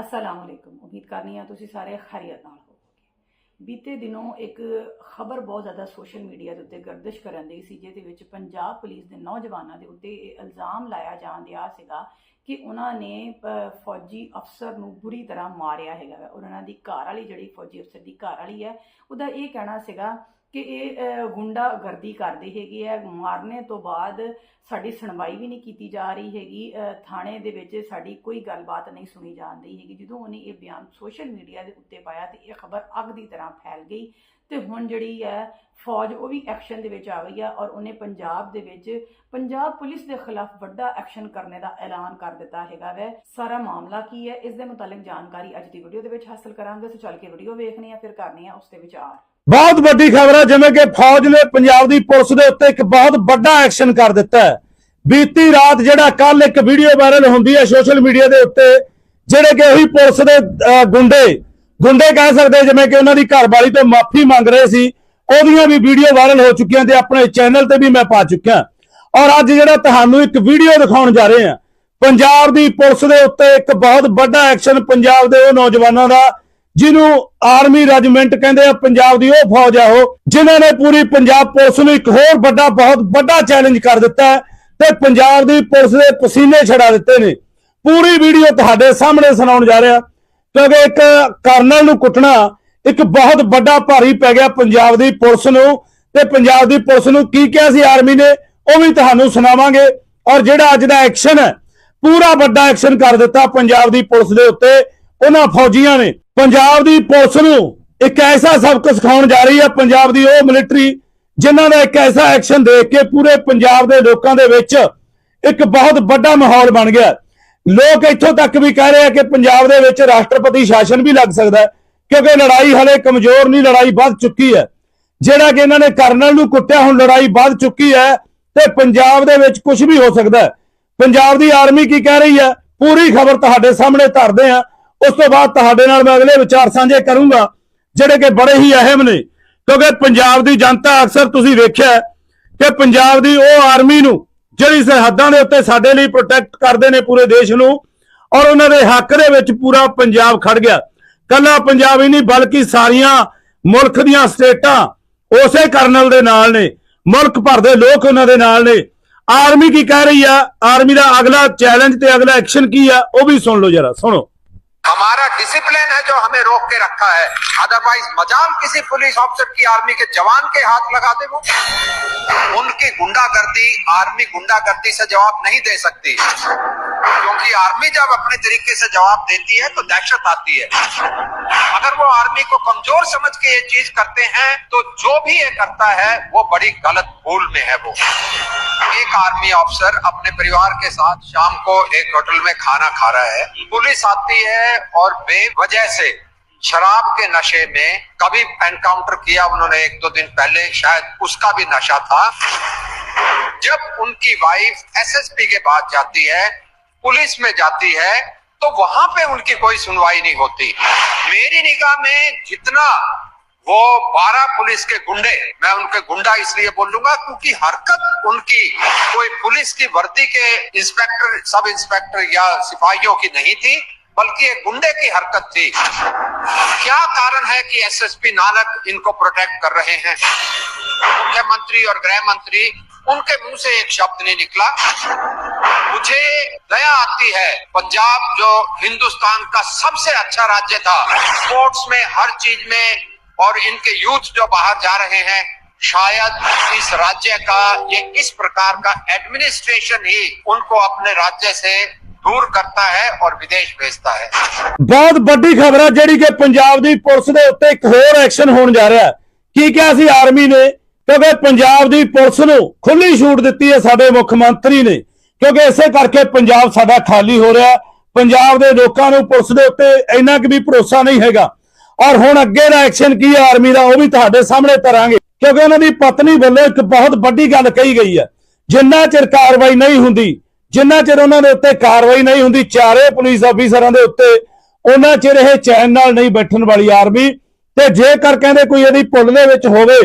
ਅਸਲਾਮ ਅਲੈਕੁਮ ਉਮੀਦ ਕਰਨੀ ਆ ਤੁਸੀਂ ਸਾਰੇ ਖੈਰੀਅਤ ਨਾਲ ਹੋਵੋਗੇ ਬੀਤੇ ਦਿਨੋਂ ਇੱਕ ਖਬਰ ਬਹੁਤ ਜ਼ਿਆਦਾ ਸੋਸ਼ਲ ਮੀਡੀਆ ਦੇ ਉੱਤੇ ਗਰਦਿਸ਼ ਕਰਨ ਦੀ ਸੀ, ਜਿਹਦੇ ਵਿੱਚ ਪੰਜਾਬ ਪੁਲਿਸ ਦੇ ਨੌਜਵਾਨਾਂ ਦੇ ਉੱਤੇ ਇਹ ਇਲਜ਼ਾਮ ਲਾਇਆ ਜਾਣ ਦਿਆ ਸੀਗਾ ਕਿ ਉਹਨਾਂ ਨੇ ਫੌਜੀ ਅਫਸਰ ਨੂੰ ਬੁਰੀ ਤਰ੍ਹਾਂ ਮਾਰਿਆ ਹੈਗਾ ਵਾ। ਔਰ ਉਹਨਾਂ ਦੀ ਘਰ ਵਾਲੀ ਜਿਹੜੀ ਫੌਜੀ ਅਫਸਰ ਦੀ ਘਰ ਵਾਲੀ ਹੈ, ਉਹਦਾ ਇਹ ਕਹਿਣਾ ਸੀਗਾ ਕਿ ਇਹ ਅ, ਗੁੰਡਾਗਰਦੀ ਕਰਦੇ ਹੈਗੇ ਆ। ਮਾਰਨੇ ਤੋਂ ਬਾਅਦ ਸਾਡੀ ਸੁਣਵਾਈ ਵੀ ਨਹੀਂ ਕੀਤੀ ਜਾ ਰਹੀ ਹੈਗੀ। ਥਾਣੇ ਦੇ ਵਿੱਚ ਸਾਡੀ ਕੋਈ ਗੱਲਬਾਤ ਨਹੀਂ ਸੁਣੀ ਜਾਂਦੀ ਹੈਗੀ। ਜਦੋਂ ਉਹਨੇ ਇਹ ਬਿਆਨ ਸੋਸ਼ਲ ਮੀਡੀਆ ਦੇ ਉੱਤੇ ਪਾਇਆ ਤੇ ਇਹ ਖਬਰ ਅੱਗ ਦੀ ਤਰ੍ਹਾਂ ਫੈਲ ਗਈ ਤੇ ਹੁਣ ਜਿਹੜੀ ਹੈ ਫੌਜ ਉਹ ਵੀ ਐਕਸ਼ਨ ਦੇ ਵਿੱਚ ਆ ਗਈ ਆ ਔਰ ਉਹਨੇ ਪੰਜਾਬ ਦੇ ਵਿੱਚ ਪੰਜਾਬ ਪੁਲਿਸ ਦੇ ਖਿਲਾਫ ਵੱਡਾ ਐਕਸ਼ਨ ਕਰਨ ਦਾ ਐਲਾਨ ਕਰ ਦਿੱਤਾ ਹੈਗਾ ਵੈ। ਸਾਰਾ ਮਾਮਲਾ ਕੀ ਹੈ? ਇਸ ਦੇ ਮੁਤਾਲਿਕ ਜਾਣਕਾਰੀ ਅੱਜ ਦੀ ਵੀਡੀਓ ਦੇ ਵਿੱਚ ਹਾਸਲ ਕਰਾਂਗੇ। ਸੋ ਚੱਲ ਕੇ ਵੀਡੀਓ ਵੇਖਣੀ ਆ ਫਿਰ ਕਰਨੀ ਆ ਉਸ ਦੇ ਵਿਚਾਰ। ਬਹੁਤ ਵੱਡੀ ਖਬਰ ਹੈ, ਜਿਵੇਂ ਕਿ ਫੌਜ ਨੇ ਪੰਜਾਬ ਦੀ ਪੁਲਿਸ ਦੇ ਉੱਤੇ ਇੱਕ ਬਹੁਤ ਵੱਡਾ ਐਕਸ਼ਨ ਕਰ ਦਿੱਤਾ ਹੈ। ਬੀਤੀ ਰਾਤ ਜਿਹੜਾ ਕੱਲ ਇੱਕ ਵੀਡੀਓ ਵਾਇਰਲ ਹੁੰਦੀ ਹੈ ਸੋਸ਼ਲ ਮੀਡੀਆ ਦੇ ਉੱਤੇ, ਜਿਹੜੇ ਕਿ ਉਹੀ ਪੁਲਿਸ ਦੇ ਗੁੰਡੇ ਗੁੰਡੇ ਕਹਿ ਸਕਦੇ ਜਿਵੇਂ ਕਿ ਉਹਨਾਂ ਦੀ ਘਰਵਾਲੀ ਤੋਂ ਮਾਫੀ ਮੰਗ ਰਹੇ ਸੀ। ਉਹਦੀਆਂ ਵੀ ਵੀਡੀਓ ਵਾਇਰਲ ਹੋ ਚੁੱਕੀਆਂ ਤੇ ਆਪਣੇ ਚੈਨਲ ਤੇ ਵੀ ਮੈਂ ਪਾ ਚੁੱਕਿਆ। ਔਰ ਅੱਜ ਜਿਹੜਾ ਤੁਹਾਨੂੰ ਇੱਕ ਵੀਡੀਓ ਦਿਖਾਉਣ ਜਾ ਰਹੇ ਹਾਂ, ਪੰਜਾਬ ਦੀ ਪੁਲਿਸ ਦੇ ਉੱਤੇ ਇੱਕ ਬਹੁਤ ਵੱਡਾ ਐਕਸ਼ਨ ਪੰਜਾਬ ਦੇ ਉਹ ਨੌਜਵਾਨਾਂ ਦਾ ਜਿਹਨੂੰ ਆਰਮੀ ਰੈਜੀਮੈਂਟ ਕਹਿੰਦੇ ਆ, ਪੰਜਾਬ ਦੀ ਉਹ ਫੌਜ ਆ ਉਹ, ਜਿਨ੍ਹਾਂ ਨੇ ਪੂਰੀ ਪੰਜਾਬ ਪੁਲਿਸ ਨੂੰ ਇੱਕ ਹੋਰ ਵੱਡਾ, ਬਹੁਤ ਵੱਡਾ ਚੈਲੰਜ ਕਰ ਦਿੱਤਾ ਤੇ ਪੰਜਾਬ ਦੀ ਪੁਲਿਸ ਦੇ ਪਸੀਨੇ ਛਡਾ ਦਿੱਤੇ ਨੇ। ਪੂਰੀ ਵੀਡੀਓ ਤੁਹਾਡੇ ਸਾਹਮਣੇ ਸੁਣਾਉਣ ਜਾ ਰਿਹਾ। ਕਿਉਂਕਿ ਇੱਕ ਕਰਨਲ ਨੂੰ ਕੁੱਟਣਾ ਇੱਕ ਬਹੁਤ ਵੱਡਾ ਭਾਰੀ ਪੈ ਗਿਆ ਪੰਜਾਬ ਦੀ ਪੁਲਿਸ ਨੂੰ। ਤੇ ਪੰਜਾਬ ਦੀ ਪੁਲਿਸ ਨੂੰ ਕੀ ਕਿਹਾ ਸੀ ਆਰਮੀ ਨੇ, ਉਹ ਵੀ ਤੁਹਾਨੂੰ ਸੁਣਾਵਾਂਗੇ। ਔਰ ਜਿਹੜਾ ਅੱਜ ਦਾ ਐਕਸ਼ਨ ਹੈ, ਪੂਰਾ ਵੱਡਾ ਐਕਸ਼ਨ ਕਰ ਦਿੱਤਾ ਪੰਜਾਬ ਦੀ ਪੁਲਿਸ ਦੇ ਉੱਤੇ। ਉਹਨਾਂ ਫੌਜੀਆਂ ਨੇ ਪੰਜਾਬ ਦੀ ਪੁਲਿਸ ਨੂੰ ਇੱਕ ਐਸਾ ਸਬਕ ਸਿਖਾਉਣ ਜਾ ਰਹੀ ਹੈ ਪੰਜਾਬ ਦੀ ਉਹ ਮਿਲਟਰੀ ਜਿਨ੍ਹਾਂ ਦਾ ਇੱਕ ਐਸਾ ਐਕਸ਼ਨ ਦੇਖ ਕੇ ਪੂਰੇ ਪੰਜਾਬ ਦੇ ਲੋਕਾਂ ਦੇ ਵਿੱਚ ਇੱਕ ਬਹੁਤ ਵੱਡਾ ਮਾਹੌਲ ਬਣ ਗਿਆ। ਲੋਕ ਇੱਥੋਂ ਤੱਕ ਵੀ ਕਹਿ ਰਹੇ ਆ ਕਿ ਪੰਜਾਬ ਦੇ ਵਿੱਚ ਰਾਸ਼ਟਰਪਤੀ ਸ਼ਾਸਨ ਵੀ ਲੱਗ ਸਕਦਾ ਹੈ, ਕਿਉਂਕਿ ਲੜਾਈ ਹਲੇ ਕਮਜ਼ੋਰ ਨਹੀਂ, ਲੜਾਈ ਵੱਧ ਚੁੱਕੀ ਹੈ। ਜਿਹੜਾ ਕਿ ਇਹਨਾਂ ਨੇ ਕਰਨਲ ਨੂੰ ਕੁੱਟਿਆ, ਹੁਣ ਲੜਾਈ ਵੱਧ ਚੁੱਕੀ ਹੈ ਤੇ ਪੰਜਾਬ ਦੇ ਵਿੱਚ ਕੁਝ ਵੀ ਹੋ ਸਕਦਾ ਹੈ। ਪੰਜਾਬ ਦੀ ਆਰਮੀ ਕੀ ਕਹਿ ਰਹੀ ਹੈ? ਪੂਰੀ ਖਬਰ ਤੁਹਾਡੇ ਸਾਹਮਣੇ ਧਰਦੇ ਆ ਉਸ ਤੋਂ ਬਾਅਦ ਤੁਹਾਡੇ ਨਾਲ ਮੈਂ ਅਗਲੇ ਵਿਚਾਰ ਸਾਂਝੇ ਕਰੂੰਗਾ, ਜਿਹੜੇ ਕਿ ਬੜੇ ਹੀ ਅਹਿਮ ਨੇ। ਕਿਉਂਕਿ ਪੰਜਾਬ ਦੀ ਜਨਤਾ ਅਕਸਰ ਤੁਸੀਂ ਵੇਖਿਆ ਕਿ ਪੰਜਾਬ ਦੀ ਉਹ ਆਰਮੀ ਨੂੰ, ਜਿਹੜੀ ਸਰਹੱਦਾਂ ਦੇ ਉੱਤੇ ਸਾਡੇ ਲਈ ਪ੍ਰੋਟੈਕਟ ਕਰਦੇ ਨੇ ਪੂਰੇ ਦੇਸ਼ ਨੂੰ, ਔਰ ਉਹਨਾਂ ਦੇ ਹੱਕ ਦੇ ਵਿੱਚ ਪੂਰਾ ਪੰਜਾਬ ਖੜ ਗਿਆ। ਕੱਲਾ ਪੰਜਾਬ ਹੀ ਨਹੀਂ, ਬਲਕਿ ਸਾਰੀਆਂ ਮੁਲਕ ਦੀਆਂ ਸਟੇਟਾਂ ਉਸੇ ਕਰਨਲ ਦੇ ਨਾਲ ਨੇ, ਮੁਲਕ ਭਰ ਦੇ ਲੋਕ ਉਹਨਾਂ ਦੇ ਨਾਲ ਨੇ। ਆਰਮੀ ਕੀ ਕਹਿ ਰਹੀ ਆ? ਆਰਮੀ ਦਾ ਅਗਲਾ ਚੈਲੰਜ ਤੇ ਅਗਲਾ ਐਕਸ਼ਨ ਕੀ ਆ? ਉਹ ਵੀ ਸੁਣ ਲਓ ਜਰਾ, ਸੁਣੋ। डिसिप्लिन है जो हमें रोक के रखा है। अदरवाइज़ मजाल किसी पुलिस ऑफिसर की आर्मी के जवान के हाथ लगा दे वो। उनकी गुंडागर्दी, आर्मी गुंडागर्दी से जवाब नहीं दे सकती। क्योंकि आर्मी जब अपने तरीके से जवाब देती है तो दहशत आती है। अगर वो आर्मी को कमज़ोर समझ के ये चीज़ करते हैं तो जो भी ये करता है, वो बड़ी गलत भूल में है वो। एक आर्मी ऑफिसर अपने परिवार के साथ शाम को एक होटल में खाना खा रहा है। पुलिस आती है और बेवजह से शराब के नशे में कभी एनकाउंटर किया उन्होंने एक दो दिन पहले, शायद उसका भी नशा था। जब उनकी वाइफ एसएसपी के पास जाती है, पुलिस में जाती है तो वहाँ पे उनकी कोई सुनवाई नहीं होती। मेरी निगाह में जितना वो बारह पुलिस के गुंडे, मैं उनके गुंडा इसलिए बोलूँगा क्योंकि हरकत उनकी कोई पुलिस की वर्दी के इंस्पेक्टर सब इंस्पेक्टर या सिपाहियों की नहीं थी। बल्कि एक गुंडे की हरकत थी। क्या कारण है कि एसएसपी नानक इनको प्रोटेक्ट कर रहे हैं? मुख्यमंत्री और गृह मंत्री, उनके मुँह से एक शब्द नहीं निकला। मुझे दया आती है, पंजाब जो हिंदुस्तान का सबसे अच्छा राज्य था स्पोर्ट्स में, हर चीज़ में, और इनके यूथ जो बाहर जा रहे हैं, शायद इस राज्य का, ये इस प्रकार का एडमिनिस्ट्रेशन ही उनको अपने राज्य से दूर करता है और विदेश भेजता है ਬਹੁਤ ਵੱਡੀ ਖਬਰ ਹੈ ਜਿਹੜੀ ਕਿ ਪੰਜਾਬ ਦੀ ਪੁਲਿਸ ਦੇ ਉੱਤੇ ਇੱਕ ਹੋਰ ਐਕਸ਼ਨ ਹੋਣ ਜਾ ਰਿਹਾ ਹੈ ਕੀ ਕਿਹਾ ਸੀ ਆਰਮੀ ਨੇ ਕਿਉਂਕਿ ਪੰਜਾਬ ਦੀ ਪੁਲਿਸ ਨੂੰ ਖੁੱਲੀ ਛੂਟ ਦਿੱਤੀ ਹੈ ਸਾਡੇ ਮੁੱਖ ਮੰਤਰੀ ਨੇ ਕਿਉਂਕਿ ਇਸੇ ਕਰਕੇ ਪੰਜਾਬ ਸਾਡਾ ਖਾਲੀ ਹੋ ਰਿਹਾ ਹੈ। ਪੰਜਾਬ ਦੇ ਲੋਕਾਂ ਨੂੰ ਪੁਲਿਸ ਦੇ ਉੱਤੇ ਇੰਨਾ ਕੁ ਵੀ ਭਰੋਸਾ ਨਹੀਂ ਹੈਗਾ ਔਰ ਹੁਣ ਅੱਗੇ ਦਾ ਐਕਸ਼ਨ ਕੀ ਹੈ ਆਰਮੀ ਦਾ ਉਹ ਵੀ ਤੁਹਾਡੇ ਸਾਹਮਣੇ ਧਰਾਂਗੇ ਕਿਉਂਕਿ ਉਹਨਾਂ ਦੀ ਪਤਨੀ ਵੱਲੋਂ ਇੱਕ ਬਹੁਤ ਵੱਡੀ ਗੱਲ ਕਹੀ ਗਈ ਹੈ ਜਿੰਨਾ ਚਿਰ ਕਾਰਵਾਈ ਨਹੀਂ ਹੁੰਦੀ ਜਿੰਨਾ ਚਿਰ ਉਹਨਾਂ ਦੇ ਉੱਤੇ ਕਾਰਵਾਈ ਨਹੀਂ ਹੁੰਦੀ, ਚਾਰੇ ਪੁਲਿਸ ਅਫੀਸਰਾਂ ਦੇ ਉੱਤੇ, ਉਹਨਾਂ ਚਿਰ ਇਹ ਚੈਨ ਨਾਲ ਨਹੀਂ ਬੈਠਣ ਵਾਲੀ ਆਰਮੀ। ਤੇ ਜੇਕਰ ਕਹਿੰਦੇ ਕੋਈ ਇਹਦੀ ਪੁੱਲ ਦੇ ਵਿੱਚ ਹੋਵੇ,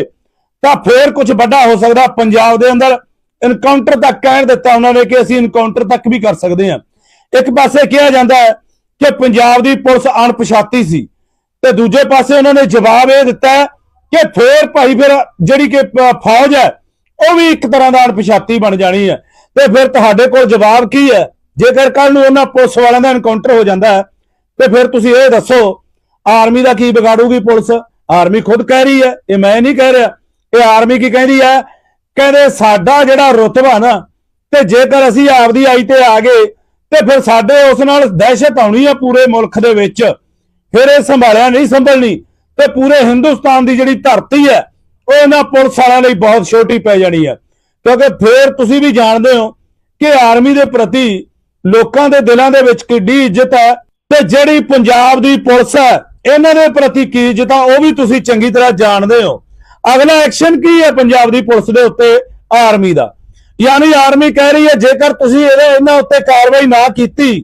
ਤਾਂ ਫੇਰ ਕੁਝ ਵੱਡਾ ਹੋ ਸਕਦਾ। ਪੰਜਾਬ ਦੇ ਅੰਦਰ ਇਨਕਾਊਂਟਰ ਤੱਕ ਕਹਿਣ ਦਿੱਤਾ ਉਹਨਾਂ ਨੇ ਕਿ ਅਸੀਂ ਇਨਕਾਊਂਟਰ ਤੱਕ ਵੀ ਕਰ ਸਕਦੇ ਹਾਂ। ਇੱਕ ਪਾਸੇ ਕਿਹਾ ਜਾਂਦਾ ਹੈ ਕਿ ਪੰਜਾਬ ਦੀ ਪੁਲਿਸ ਅਣਪਛਾਤੀ ਸੀ। ਤੇ ਦੂਜੇ ਪਾਸੇ ਉਹਨਾਂ ਨੇ ਜਵਾਬ ਇਹ ਦਿੱਤਾ ਕਿ ਫੇਰ ਭਾਈ ਫਿਰ ਜਿਹੜੀ ਕਿ ਫੌਜ ਹੈ, ਉਹ ਵੀ ਇੱਕ ਤਰ੍ਹਾਂ ਦਾ ਅਣਪਛਾਤੀ ਬਣ ਜਾਣੀ ਹੈ। ਤੇ ਫਿਰ ਤੁਹਾਡੇ ਕੋਲ ਜਵਾਬ ਕੀ ਹੈ? ਜੇਕਰ ਕੱਲ ਨੂੰ ਉਹਨਾਂ ਪੁਲਿਸ ਵਾਲਿਆਂ ਦਾ ਐਨਕਾਊਂਟਰ ਹੋ ਜਾਂਦਾ ਹੈ, ਤੇ ਫਿਰ ਤੁਸੀਂ ਇਹ ਦੱਸੋ, ਆਰਮੀ ਦਾ ਕੀ ਵਿਗਾੜੂਗੀ ਪੁਲਿਸ? ਆਰਮੀ ਖੁਦ ਕਹਿ ਰਹੀ ਹੈ, ਇਹ ਮੈਂ ਨਹੀਂ ਕਹਿ ਰਿਹਾ। ਇਹ ਆਰਮੀ ਕੀ ਕਹਿੰਦੀ ਹੈ? ਕਹਿੰਦੇ ਸਾਡਾ ਜਿਹੜਾ ਰੁਤਬਾ ਨਾ, ਤੇ ਜੇਕਰ ਅਸੀਂ ਆਪਦੀ ਆਈ ਤੇ ਆ ਗਏ, ਤੇ ਫਿਰ ਸਾਡੇ ਉਸ ਨਾਲ ਦਹਿਸ਼ਤ ਆਉਣੀ ਹੈ ਪੂਰੇ ਮੁਲਕ ਦੇ ਵਿੱਚ। ਫਿਰ ਇਹ ਸੰਭਾਲਿਆ ਨਹੀਂ, ਸੰਭਲਣੀ। ਤੇ ਪੂਰੇ ਹਿੰਦੁਸਤਾਨ ਦੀ ਜਿਹੜੀ ਧਰਤੀ ਹੈ, ਉਹ ਇਹਨਾਂ ਪੁਲਿਸ ਵਾਲਿਆਂ ਲਈ ਬਹੁਤ ਛੋਟੀ ਪੈ ਜਾਣੀ ਹੈ। ਕਿਉਂਕਿ ਫੇਰ ਤੁਸੀਂ ਵੀ ਜਾਣਦੇ ਹੋ ਕਿ ਆਰਮੀ ਦੇ ਪ੍ਰਤੀ ਲੋਕਾਂ ਦੇ ਦਿਲਾਂ ਦੇ ਵਿੱਚ ਕਿੱਡੀ ਇੱਜ਼ਤ ਹੈ ਤੇ ਜਿਹੜੀ ਪੰਜਾਬ ਦੀ ਪੁਲਿਸ ਹੈ, ਇਹਨਾਂ ਦੇ ਪ੍ਰਤੀ ਕੀ ਇੱਜ਼ਤ ਆ, ਉਹ ਵੀ ਤੁਸੀਂ ਚੰਗੀ ਤਰ੍ਹਾਂ ਜਾਣਦੇ ਹੋ। ਅਗਲਾ ਐਕਸ਼ਨ ਕੀ ਹੈ ਪੰਜਾਬ ਦੀ ਪੁਲਿਸ ਦੇ ਉੱਤੇ, ਆਰਮੀ ਦਾ? ਯਾਨੀ ਆਰਮੀ ਕਹਿ ਰਹੀ ਹੈ, ਜੇਕਰ ਤੁਸੀਂ ਇਹਦੇ, ਇਹਨਾਂ ਉੱਤੇ ਕਾਰਵਾਈ ਨਾ ਕੀਤੀ,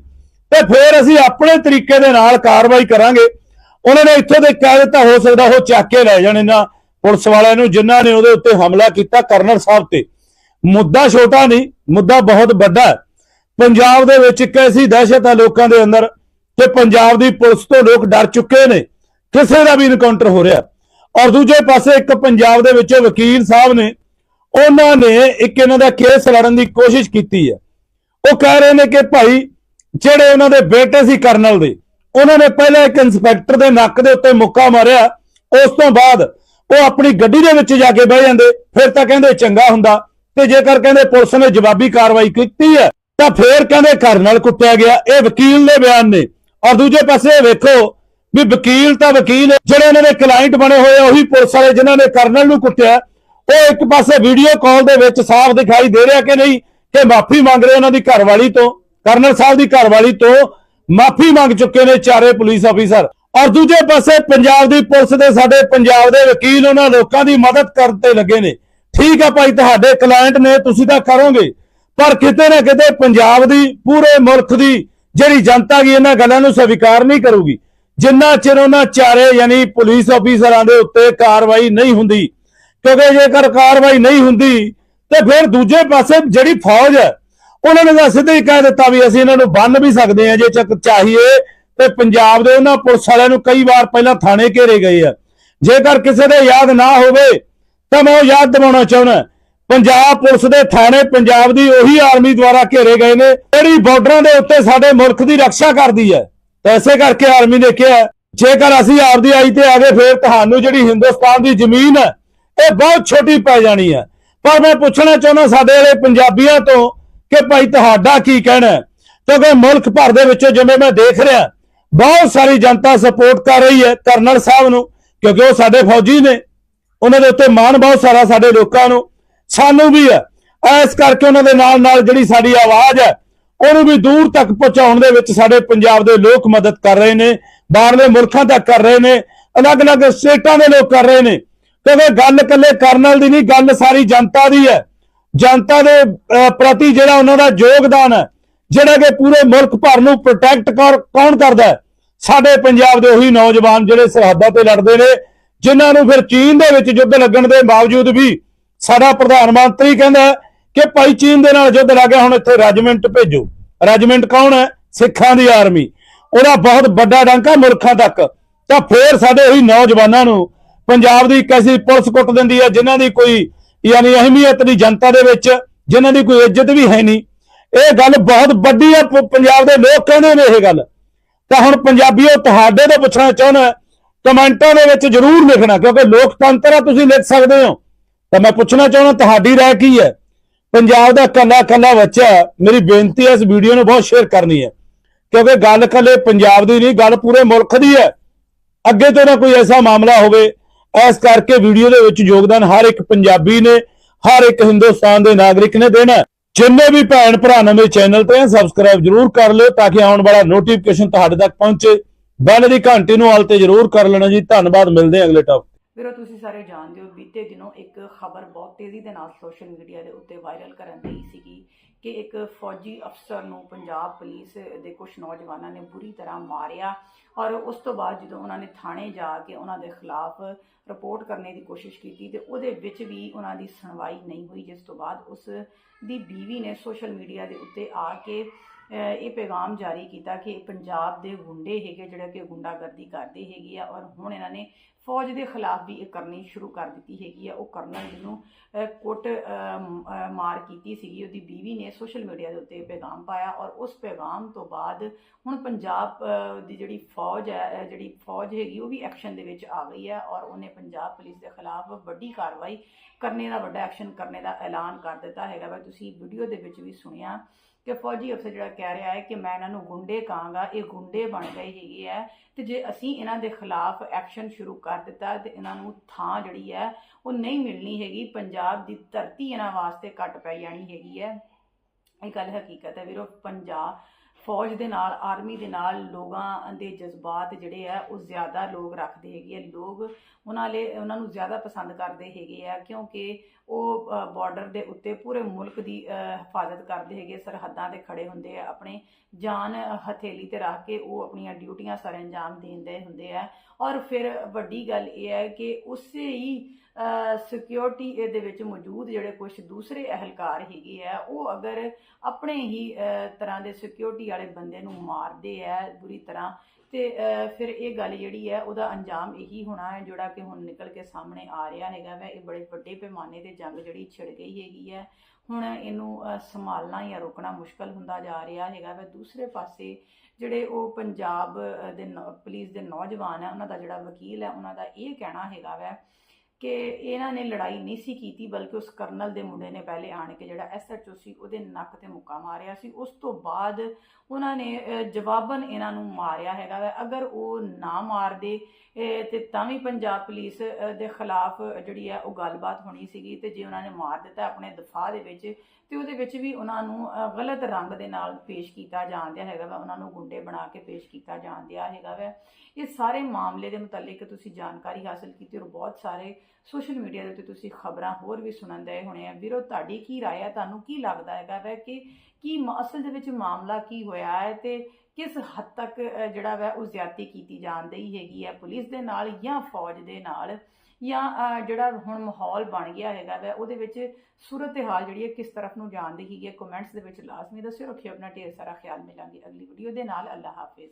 ਤੇ ਫਿਰ ਅਸੀਂ ਆਪਣੇ ਤਰੀਕੇ ਦੇ ਨਾਲ ਕਾਰਵਾਈ ਕਰਾਂਗੇ। ਉਹਨਾਂ ਨੇ ਇੱਥੋਂ ਦੇ ਕਹਿ ਦਿੱਤਾ, ਹੋ ਸਕਦਾ ਉਹ ਚੱਕ ਕੇ ਲੈ ਜਾਣ ਇਹਨਾਂ ਪੁਲਿਸ ਵਾਲਿਆਂ ਨੂੰ, ਜਿਨ੍ਹਾਂ ਨੇ ਉਹਦੇ ਉੱਤੇ ਹਮਲਾ ਕੀਤਾ ਕਰਨਲ ਸਾਹਿਬ ਤੇ। ਮੁੱਦਾ ਛੋਟਾ ਨਹੀਂ, ਮੁੱਦਾ ਬਹੁਤ ਵੱਡਾ ਹੈ। ਪੰਜਾਬ ਦੇ ਵਿੱਚ ਇੱਕ ਐਸੀ ਦਹਿਸ਼ਤ ਹੈ ਲੋਕਾਂ ਦੇ ਅੰਦਰ ਕਿ ਪੰਜਾਬ ਦੀ ਪੁਲਿਸ ਤੋਂ ਲੋਕ ਡਰ ਚੁੱਕੇ ਨੇ, ਕਿਸੇ ਦਾ ਵੀ ਇਨਕਾਊਂਟਰ ਹੋ ਰਿਹਾ। ਔਰ ਦੂਜੇ ਪਾਸੇ ਇੱਕ ਪੰਜਾਬ ਦੇ ਵਿੱਚ ਵਕੀਲ ਸਾਹਿਬ ਨੇ, ਉਹਨਾਂ ਨੇ ਇੱਕ ਇਹਨਾਂ ਦਾ ਕੇਸ ਲੜਨ ਦੀ ਕੋਸ਼ਿਸ਼ ਕੀਤੀ ਹੈ। ਉਹ ਕਹਿ ਰਹੇ ਨੇ ਕਿ ਭਾਈ, ਜਿਹੜੇ ਉਹਨਾਂ ਦੇ ਬੇਟੇ ਸੀ ਕਰਨਲ ਦੇ, ਉਹਨਾਂ ਨੇ ਪਹਿਲਾਂ ਇੱਕ ਇੰਸਪੈਕਟਰ ਦੇ ਨੱਕ ਦੇ ਉੱਤੇ ਮੁੱਕਾ ਮਾਰਿਆ, ਉਸ ਤੋਂ ਬਾਅਦ ਉਹ ਆਪਣੀ ਗੱਡੀ ਦੇ ਵਿੱਚ ਜਾ ਕੇ ਬਹਿ ਜਾਂਦੇ, ਫਿਰ ਤਾਂ ਕਹਿੰਦੇ ਚੰਗਾ ਹੁੰਦਾ ਤੇ ਜੇਕਰ ਕਹਿੰਦੇ ਪੁਲਿਸ ਨੇ ਜਵਾਬੀ ਕਾਰਵਾਈ ਕੀਤੀ ਹੈ, ਤਾਂ ਫੇਰ ਕਹਿੰਦੇ ਘਰ ਨਾਲ ਕੁੱਟਿਆ ਗਿਆ। ਇਹ ਵਕੀਲ ਦੇ ਬਿਆਨ ਨੇ। ਔਰ ਦੂਜੇ ਪਾਸੇ ਵੇਖੋ ਵੀ ਵਕੀਲ ਤਾਂ ਵਕੀਲ ਜਿਹੜੇ ਉਹਨਾਂ ਦੇ ਕਲਾਇੰਟ ਬਣੇ ਹੋਏ ਉਹੀ ਪੁਲਿਸ ਵਾਲੇ ਜਿਨ੍ਹਾਂ ਨੇ ਕਰਨਲ ਨੂੰ ਕੁੱਟਿਆ। ਉਹ ਇੱਕ ਪਾਸੇ ਵੀਡੀਓ ਕਾਲ ਦੇ ਵਿੱਚ ਸਾਫ਼ ਦਿਖਾਈ ਦੇ ਰਿਹਾ ਕਿ ਨਹੀਂ, ਕਿ ਮਾਫੀ ਮੰਗ ਰਹੇ ਉਹਨਾਂ ਦੀ ਘਰਵਾਲੀ ਤੋਂ, ਕਰਨਲ ਸਾਹਿਬ ਦੀ ਘਰਵਾਲੀ ਤੋਂ ਮਾਫੀ ਮੰਗ ਚੁੱਕੇ ਨੇ ਚਾਰੇ ਪੁਲਿਸ ਅਫੀਸਰ ਔਰ ਦੂਜੇ ਪਾਸੇ ਪੰਜਾਬ ਦੀ ਪੁਲਿਸ ਦੇ ਸਾਡੇ ਪੰਜਾਬ ਦੇ ਵਕੀਲ ਉਹਨਾਂ ਲੋਕਾਂ ਦੀ ਮਦਦ ਕਰਨ ਤੇ ਲੱਗੇ ਨੇ। ਠੀਕ ਹੈ ਭਾਈ, ਤੁਹਾਡੇ ਕਲਾਇੰਟ ਨੇ ਤੁਸੀਂ ਤਾਂ ਕਰੋਗੇ, ਪਰ ਕਿਤੇ ਨਾ ਕਿਤੇ ਪੰਜਾਬ ਦੀ, ਪੂਰੇ ਮੁਲਕ ਦੀ ਜਿਹੜੀ ਜਨਤਾ ਕੀ ਇਹਨਾਂ ਗੱਲਾਂ ਨੂੰ ਸਵੀਕਾਰ ਨਹੀਂ ਕਰੂਗੀ। ਜਿੰਨਾ ਚਿਰ ਉਹਨਾਂ ਚਾਰੇ ਯਾਨੀ ਪੁਲਿਸ ਅਫੀਸਰਾਂ ਦੇ ਉੱਤੇ ਕਾਰਵਾਈ ਨਹੀਂ ਹੁੰਦੀ, ਕਿਉਂਕਿ ਜੇਕਰ ਕਾਰਵਾਈ ਨਹੀਂ ਹੁੰਦੀ, ਤੇ ਫਿਰ ਦੂਜੇ ਪਾਸੇ ਜਿਹੜੀ ਫੌਜ ਹੈ, ਉਹਨਾਂ ਨੇ ਤਾਂ ਸਿੱਧੇ ਹੀ ਕਹਿ ਦਿੱਤਾ ਵੀ ਅਸੀਂ ਇਹਨਾਂ ਨੂੰ ਬੰਨ ਵੀ ਸਕਦੇ ਹਾਂ, ਜੇ ਚੱਕ ਚਾਹੀਏ, ਤੇ ਪੰਜਾਬ ਦੇ ਉਹਨਾਂ ਪੁਲਿਸ ਵਾਲਿਆਂ ਨੂੰ ਕਈ ਵਾਰ ਪਹਿਲਾਂ ਥਾਣੇ ਘੇਰੇ ਗਏ ਆ। ਜੇਕਰ ਕਿਸੇ ਦੇ ਯਾਦ ਨਾ ਹੋਵੇ ਤਾਂ ਮੈਂ ਉਹ ਯਾਦ ਦਿਵਾਉਣਾ ਚਾਹੁੰਦਾ। ਪੰਜਾਬ ਪੁਲਿਸ ਦੇ ਥਾਣੇ ਪੰਜਾਬ ਦੀ ਉਹੀ ਆਰਮੀ ਦੁਆਰਾ ਘੇਰੇ ਗਏ ਨੇ, ਜਿਹੜੀ ਬਾਰਡਰਾਂ ਦੇ ਉੱਤੇ ਸਾਡੇ ਮੁਲਕ ਦੀ ਰੱਖਿਆ ਕਰਦੀ ਹੈ। ਤਾਂ ਇਸੇ ਕਰਕੇ ਆਰਮੀ ਨੇ ਕਿਹਾ, ਜੇਕਰ ਅਸੀਂ ਆਪਦੀ ਆਈ ਤੇ ਆ ਗਏ, ਫਿਰ ਤੁਹਾਨੂੰ ਜਿਹੜੀ ਹਿੰਦੁਸਤਾਨ ਦੀ ਜ਼ਮੀਨ ਹੈ, ਇਹ ਬਹੁਤ ਛੋਟੀ ਪੈ ਜਾਣੀ ਹੈ। ਪਰ ਮੈਂ ਪੁੱਛਣਾ ਚਾਹੁੰਦਾ ਸਾਡੇ ਵਾਲੇ ਪੰਜਾਬੀਆਂ ਤੋਂ ਕਿ ਭਾਈ ਤੁਹਾਡਾ ਕੀ ਕਹਿਣਾ ਕਿਉਂਕਿ ਮੁਲਕ ਭਰ ਦੇ ਵਿੱਚੋਂ ਜਿਵੇਂ ਮੈਂ ਦੇਖ ਰਿਹਾ, ਬਹੁਤ ਸਾਰੀ ਜਨਤਾ ਸਪੋਰਟ ਕਰ ਰਹੀ ਹੈ ਕਰਨਲ ਸਾਹਿਬ ਨੂੰ, ਕਿਉਂਕਿ ਉਹ ਸਾਡੇ ਫੌਜੀ ਨੇ। ਉਹਨਾਂ ਦੇ ਉੱਤੇ ਮਾਣ ਬਹੁਤ ਸਾਰਾ ਸਾਡੇ ਲੋਕਾਂ ਨੂੰ, ਸਾਨੂੰ ਵੀ ਹੈ। ਇਸ ਕਰਕੇ ਉਹਨਾਂ ਦੇ ਨਾਲ ਨਾਲ ਜਿਹੜੀ ਸਾਡੀ ਆਵਾਜ਼ ਹੈ, ਉਹਨੂੰ ਵੀ ਦੂਰ ਤੱਕ ਪਹੁੰਚਾਉਣ ਦੇ ਵਿੱਚ ਸਾਡੇ ਪੰਜਾਬ ਦੇ ਲੋਕ ਮਦਦ ਕਰ ਰਹੇ ਨੇ, ਬਾਹਰਲੇ ਮੁਲਕਾਂ ਤੱਕ ਕਰ ਰਹੇ ਨੇ, ਅਲੱਗ-ਅਲੱਗ ਸਟੇਟਾਂ ਦੇ ਲੋਕ ਕਰ ਰਹੇ ਨੇ। ਕਿਉਂਕਿ ਗੱਲ ਇਕੱਲੇ ਕਰਨਲ ਦੀ ਨਹੀਂ, ਗੱਲ ਸਾਰੀ ਜਨਤਾ ਦੀ ਹੈ। ਜਨਤਾ ਦੇ ਪ੍ਰਤੀ ਜਿਹੜਾ ਉਹਨਾਂ ਦਾ ਯੋਗਦਾਨ ਹੈ, ਜਿਹੜਾ ਕਿ ਪੂਰੇ ਮੁਲਕ ਭਰ ਨੂੰ ਪ੍ਰੋਟੈਕਟ ਕੌਣ ਕਰਦਾ ਸਾਡੇ ਪੰਜਾਬ ਦੇ ਉਹੀ ਨੌਜਵਾਨ ਜਿਹੜੇ ਸਰਹੱਦਾਂ ਤੇ ਲੜਦੇ ਨੇ ਜਿਨ੍ਹਾਂ ਨੂੰ ਫਿਰ ਚੀਨ ਦੇ ਵਿੱਚ ਯੁੱਧ ਲੱਗਣ ਦੇ ਬਾਵਜੂਦ ਵੀ ਸਾਡਾ ਪ੍ਰਧਾਨ ਮੰਤਰੀ ਕਹਿੰਦਾ ਕਿ ਭਾਈ ਚੀਨ ਦੇ ਨਾਲ ਯੁੱਧ ਲੱਗਿਆ ਹੁਣ ਇੱਥੇ ਰੈਜੀਮੈਂਟ ਭੇਜੋ। ਰੈਜੀਮੈਂਟ ਕੌਣ ਹੈ? ਸਿੱਖਾਂ ਦੀ ਆਰਮੀ। ਉਹਦਾ ਬਹੁਤ ਵੱਡਾ ਡਾਂਕਾ ਮੁਲਕਾਂ ਤੱਕ। ਤਾਂ ਫੇਰ ਸਾਡੇ ਉਹੀ ਨੌਜਵਾਨਾਂ ਨੂੰ ਪੰਜਾਬ ਦੀ ਕੈਸੀ ਪੁਲਿਸ ਕੁੱਟ ਦਿੰਦੀ ਹੈ, ਜਿਨ੍ਹਾਂ ਦੀ ਕੋਈ ਯਾਨੀ ਅਹਿਮੀਅਤ ਨਹੀਂ ਜਨਤਾ ਦੇ ਵਿੱਚ, ਜਿਨ੍ਹਾਂ ਦੀ ਕੋਈ ਇੱਜ਼ਤ ਵੀ ਹੈ ਨਹੀਂ। ਇਹ ਗੱਲ ਬਹੁਤ ਵੱਡੀ ਹੈ ਪੰਜਾਬ ਦੇ ਲੋਕ ਕਹਿੰਦੇ ਨੇ ਇਹ ਗੱਲ। ਤਾਂ ਹੁਣ ਪੰਜਾਬੀਓ ਤੁਹਾਡੇ ਤੋਂ ਪੁੱਛਣਾ ਚਾਹੁੰਦਾ ਕਮੈਂਟਾਂ ਦੇ ਵਿੱਚ ਜਰੂਰ ਲਿਖਣਾ, ਕਿਉਂਕਿ ਲੋਕਤੰਤਰ ਆ, ਤੁਸੀਂ ਲਿਖ ਸਕਦੇ ਹੋ। ਤਾਂ ਮੈਂ ਪੁੱਛਣਾ ਚਾਹੁੰਦਾ, ਤੁਹਾਡੀ ਰਾਏ ਕੀ ਹੈ? ਪੰਜਾਬ ਦਾ ਕੱਲਾ ਕੱਲਾ ਬੱਚਾ ਮੇਰੀ ਬੇਨਤੀ ਹੈ ਇਸ ਵੀਡੀਓ ਨੂੰ ਬਹੁਤ ਸ਼ੇਅਰ ਕਰਨੀ ਹੈ। ਕਿਉਂਕਿ ਗੱਲ ਕੱਲੇ ਪੰਜਾਬ ਦੀ ਨਹੀਂ, ਗੱਲ ਪੂਰੇ ਮੁਲਕ ਦੀ ਹੈ। ਅੱਗੇ ਤੋਂ ਨਾ ਕੋਈ ਐਸਾ ਮਾਮਲਾ ਹੋਵੇ, ਇਸ ਕਰਕੇ ਵੀਡੀਓ ਦੇ ਵਿੱਚ ਯੋਗਦਾਨ ਹਰ ਇੱਕ ਪੰਜਾਬੀ ਨੇ, ਹਰ ਇੱਕ ਹਿੰਦੁਸਤਾਨ ਦੇ ਨਾਗਰਿਕ ਨੇ ਦੇਣਾ ਜਿੰਨੇ ਵੀ ਭੈਣ ਭਰਾ ਨਵੇਂ ਚੈਨਲ ਤੇ ਹਨ ਸਬਸਕ੍ਰਾਈਬ ਜਰੂਰ ਕਰ ਲਿਓ, ਤਾਂ ਕਿ ਆਉਣ ਵਾਲਾ ਨੋਟੀਫਿਕੇਸ਼ਨ ਤੁਹਾਡੇ ਤੱਕ ਪਹੁੰਚੇ। ਬੈਲ ਦੀ ਘੰਟੀ ਨੂੰ ਆਲ ਤੇ ਜਰੂਰ ਕਰ ਲੈਣਾ ਜੀ। ਧੰਨਵਾਦ, ਮਿਲਦੇ ਹਾਂ ਅਗਲੇ ਟਾਪ ਵੀਰੋ, ਤੁਸੀਂ ਸਾਰੇ ਜਾਣਦੇ ਹੋ, ਬੀਤੇ ਦਿਨੋਂ ਇੱਕ ਖਬਰ ਬਹੁਤ ਤੇਜ਼ੀ ਦੇ ਨਾਲ ਸੋਸ਼ਲ ਮੀਡੀਆ ਦੇ ਉੱਤੇ ਵਾਇਰਲ ਕਰਨ ਦੀ ਸੀਗੀ ਕਿ ਇੱਕ ਫੌਜੀ ਅਫਸਰ ਨੂੰ ਪੰਜਾਬ ਪੁਲਿਸ ਦੇ ਕੁਝ ਨੌਜਵਾਨਾਂ ਨੇ ਬੁਰੀ ਤਰ੍ਹਾਂ ਮਾਰਿਆ ਔਰ ਉਸ ਤੋਂ ਬਾਅਦ ਜਦੋਂ ਉਹਨਾਂ ਨੇ ਥਾਣੇ ਜਾ ਕੇ ਉਹਨਾਂ ਦੇ ਖਿਲਾਫ ਰਿਪੋਰਟ ਕਰਨੇ ਦੀ ਕੋਸ਼ਿਸ਼ ਕੀਤੀ ਤੇ ਉਹਦੇ ਵਿੱਚ ਵੀ ਉਹਨਾਂ ਦੀ ਸੁਣਵਾਈ ਨਹੀਂ ਹੋਈ, ਜਿਸ ਤੋਂ ਬਾਅਦ ਉਸ ਦੀ ਬੀਵੀ ਨੇ ਸੋਸ਼ਲ ਮੀਡੀਆ ਦੇ ਉੱਤੇ ਆ ਕੇ ਇਹ ਪੈਗਾਮ ਜਾਰੀ ਕੀਤਾ ਕਿ ਪੰਜਾਬ ਦੇ ਗੁੰਡੇ ਹੈਗੇ ਜਿਹੜੇ ਕਿ ਗੁੰਡਾਗਰਦੀ ਕਰਦੇ ਹੈਗੇ ਆ ਔਰ ਹੁਣ ਇਹਨਾਂ ਨੇ ਫੌਜ ਦੇ ਖਿਲਾਫ ਵੀ ਇਹ ਕਰਨੀ ਸ਼ੁਰੂ ਕਰ ਦਿੱਤੀ ਹੈਗੀ ਆ। ਉਹ ਕਰਨਲ ਜਿਹਨੂੰ ਅਹ, ਕੁੱਟ ਮਾਰ ਕੀਤੀ ਸੀਗੀ ਉਹਦੀ ਬੀਵੀ ਨੇ ਸੋਸ਼ਲ ਮੀਡੀਆ ਦੇ ਉੱਤੇ ਪੈਗਾਮ ਪਾਇਆ ਔਰ ਉਸ ਪੈਗਾਮ ਤੋਂ ਬਾਅਦ ਹੁਣ ਪੰਜਾਬ ਦੀ ਜਿਹੜੀ ਫੌਜ ਹੈ ਜਿਹੜੀ ਫੌਜ ਹੈਗੀ ਉਹ ਵੀ ਐਕਸ਼ਨ ਦੇ ਵਿੱਚ ਆ ਗਈ ਹੈ ਔਰ ਉਹਨੇ ਪੰਜਾਬ ਪੁਲਿਸ ਦੇ ਖਿਲਾਫ ਵੱਡੀ ਕਾਰਵਾਈ ਕਰਨੇ ਦਾ ਵੱਡਾ ਐਕਸ਼ਨ ਕਰਨੇ ਦਾ ਐਲਾਨ ਕਰ ਦਿੱਤਾ ਹੈਗਾ ਵਾ। ਤੁਸੀਂ ਵੀਡੀਓ ਦੇ ਵਿੱਚ ਵੀ ਸੁਣਿਆ ਕਿ ਫੌਜੀ ਅਫਸਰ ਜਿਹੜਾ ਕਹਿ ਰਿਹਾ ਹੈ ਕਿ ਮੈਂ ਇਹਨਾਂ ਨੂੰ ਗੁੰਡੇ ਕਹਾਂਗਾ, ਇਹ ਗੁੰਡੇ ਬਣ ਗਏ ਹੈਗੇ ਆ ਤੇ ਜੇ ਅਸੀਂ ਇਹਨਾਂ ਦੇ ਖਿਲਾਫ ਐਕਸ਼ਨ ਸ਼ੁਰੂ ਕਰ ਦਿੱਤਾ ਤੇ ਇਹਨਾਂ ਨੂੰ ਥਾਂ ਜਿਹੜੀ ਹੈ ਉਹ ਨਹੀਂ ਮਿਲਣੀ ਹੈਗੀ, ਪੰਜਾਬ ਦੀ ਧਰਤੀ ਇਹਨਾਂ ਵਾਸਤੇ ਘੱਟ ਪੈ ਜਾਣੀ ਹੈਗੀ ਹੈ। ਇਹ ਗੱਲ ਹਕੀਕਤ ਹੈ ਵੀਰੋ, ਪੰਜਾਬ ਫੌਜ ਦੇ ਨਾਲ, ਆਰਮੀ ਦੇ ਨਾਲ ਲੋਕਾਂ ਦੇ ਜਜ਼ਬਾਤ ਜਿਹੜੇ ਆ ਉਹ ਜ਼ਿਆਦਾ ਲੋਕ ਰੱਖਦੇ ਹੈਗੇ ਆ ਲੋਕ ਉਹਨਾਂ ਲਈ ਉਹਨਾਂ ਨੂੰ ਜ਼ਿਆਦਾ ਪਸੰਦ ਕਰਦੇ ਹੈਗੇ ਆ ਕਿਉਂਕਿ ਉਹ ਬਾਰਡਰ ਦੇ ਉੱਤੇ ਪੂਰੇ ਮੁਲਕ ਦੀ ਹਿਫਾਜ਼ਤ ਕਰਦੇ ਹੈਗੇ, ਸਰਹੱਦਾਂ ਤੇ ਖੜੇ ਹੁੰਦੇ ਆ, ਆਪਣੇ ਜਾਨ ਹਥੇਲੀ ਤੇ ਰੱਖ ਕੇ ਉਹ ਆਪਣੀਆਂ ਡਿਊਟੀਆਂ ਸਰ ਅੰਜਾਮ ਦੇਂਦੇ ਹੁੰਦੇ ਆ। ਔਰ ਫਿਰ ਵੱਡੀ ਗੱਲ ਇਹ ਹੈ ਕਿ ਉਸੇ ਹੀ ਸਿਕਿਉਰਿਟੀ ਇਹਦੇ ਵਿੱਚ ਮੌਜੂਦ ਜਿਹੜੇ ਕੁਝ ਦੂਸਰੇ ਅਹਲਕਾਰ ਹੈਗੇ ਆ, ਉਹ ਅਗਰ ਆਪਣੇ ਹੀ ਤਰ੍ਹਾਂ ਦੇ ਸਿਕਿਉਰਿਟੀ ਵਾਲੇ ਬੰਦੇ ਨੂੰ ਮਾਰਦੇ ਆ, ਬੁਰੀ ਤਰ੍ਹਾਂ ਤੇ ਫਿਰ ਇਹ ਗੱਲ ਜਿਹੜੀ ਹੈ, ਉਹਦਾ ਅੰਜਾਮ ਇਹੀ ਹੋਣਾ ਹੈ, ਜਿਹੜਾ ਕਿ ਹੁਣ ਨਿਕਲ ਕੇ ਸਾਹਮਣੇ ਆ ਰਿਹਾ ਹੈਗਾ ਵੈ। ਇਹ ਬੜੇ ਵੱਡੇ ਪੈਮਾਨੇ ਤੇ ਜੰਗ ਜਿਹੜੀ ਛਿੜ ਗਈ ਹੈਗੀ ਹੈ। ਹੁਣ ਇਹਨੂੰ ਸੰਭਾਲਣਾ ਜਾਂ ਰੋਕਣਾ ਮੁਸ਼ਕਲ ਹੁੰਦਾ ਜਾ ਰਿਹਾ ਹੈਗਾ ਵੈ। ਦੂਸਰੇ ਪਾਸੇ ਜਿਹੜੇ ਉਹ ਪੰਜਾਬ ਦੇ ਨੌ- ਪੁਲਿਸ ਦੇ ਨੌਜਵਾਨ ਹੈ ਉਹਨਾਂ ਦਾ ਜਿਹੜਾ ਵਕੀਲ ਹੈ, ਉਹਨਾਂ ਦਾ ਇਹ ਕਹਿਣਾ ਹੈਗਾ ਵੈ ਕਿ ਇਹਨਾਂ ਨੇ ਲੜਾਈ ਨਹੀਂ ਸੀ ਕੀਤੀ, ਬਲਕਿ ਉਸ ਕਰਨਲ ਦੇ ਮੁੰਡੇ ਨੇ ਪਹਿਲੇ ਆਣ ਕੇ ਜਿਹੜਾ ਐਸਐਚਓ ਸੀ ਉਹਦੇ ਨੱਕ ਤੇ ਮੁੱਕਾ ਮਾਰਿਆ ਸੀ। ਉਸ ਤੋਂ ਬਾਅਦ ਉਹਨਾਂ ਨੇ ਜਵਾਬਨ ਇਹਨਾਂ ਨੂੰ ਮਾਰਿਆ ਹੈਗਾ ਵਾ। ਅਗਰ ਉਹ ਨਾ ਮਾਰਦੇ, ਇਹ ਤੇ ਤਾਂ ਵੀ ਪੰਜਾਬ ਪੁਲਿਸ ਦੇ ਖਿਲਾਫ ਜਿਹੜੀ ਹੈ ਉਹ ਗੱਲਬਾਤ ਹੋਣੀ ਸੀਗੀ ਤੇ ਜੇ ਉਹਨਾਂ ਨੇ ਮਾਰ ਦਿੱਤਾ ਆਪਣੇ ਦਫਾ ਦੇ ਵਿੱਚ, ਤੇ ਉਹਦੇ ਵਿੱਚ ਵੀ ਉਹਨਾਂ ਨੂੰ ਗਲਤ ਰੰਗ ਦੇ ਨਾਲ ਪੇਸ਼ ਕੀਤਾ ਜਾਂਦਿਆ ਹੈਗਾ ਵਾ। ਉਹਨਾਂ ਨੂੰ ਗੁੰਡੇ ਬਣਾ ਕੇ ਪੇਸ਼ ਕੀਤਾ ਜਾਂਦਿਆ ਹੈਗਾ ਵਾ। ਇਹ ਸਾਰੇ ਮਾਮਲੇ ਦੇ ਮੁਤਲਕ ਤੁਸੀਂ ਜਾਣਕਾਰੀ ਹਾਸਲ ਕੀਤੀ ਔਰ ਬਹੁਤ ਸਾਰੇ ਸੋਸ਼ਲ ਮੀਡੀਆ ਦੇ ਉੱਤੇ ਤੁਸੀਂ ਖਬਰਾਂ ਹੋਰ ਵੀ ਸੁਣਨ ਦੇ ਹੋਣੇ ਆ। ਵੀਰੋ, ਤੁਹਾਡੀ ਕੀ ਰਾਏ ਹੈ ਤੁਹਾਨੂੰ ਕੀ ਲੱਗਦਾ ਹੈਗਾ ਵੈ ਕਿ ਕੀ ਅਸਲ ਦੇ ਵਿੱਚ ਮਾਮਲਾ ਕੀ ਹੋਇਆ ਹੈ ਤੇ ਕਿਸ ਹੱਦ ਤੱਕ ਜਿਹੜਾ ਵੈ ਉਹ ਜ਼ਿਆਦਤੀ ਕੀਤੀ ਜਾਣ ਜਾਂਦੀ ਹੈਗੀ ਹੈ ਪੁਲਿਸ ਦੇ ਨਾਲ ਜਾਂ ਫੌਜ ਦੇ ਨਾਲ? ਜਾਂ ਜਿਹੜਾ ਹੁਣ ਮਾਹੌਲ ਬਣ ਗਿਆ ਹੈਗਾ ਵੈ, ਉਹਦੇ ਵਿੱਚ ਸੂਰਤ ਹਾਲ ਜਿਹੜੀ ਹੈ ਕਿਸ ਤਰਫ ਨੂੰ ਜਾਂਦੀ ਹੈਗੀ ਹੈ? ਕਮੈਂਟਸ ਦੇ ਵਿੱਚ ਲਾਜ਼ਮੀ ਦੱਸਿਓ, ਰੱਖਿਓ ਆਪਣਾ ਢੇਰ ਸਾਰਾ ਖਿਆਲ ਮਿਲਾਂਗੇ ਅਗਲੀ ਵੀਡੀਓ ਦੇ ਨਾਲ। ਅੱਲਾ ਹਾਫਿਜ਼।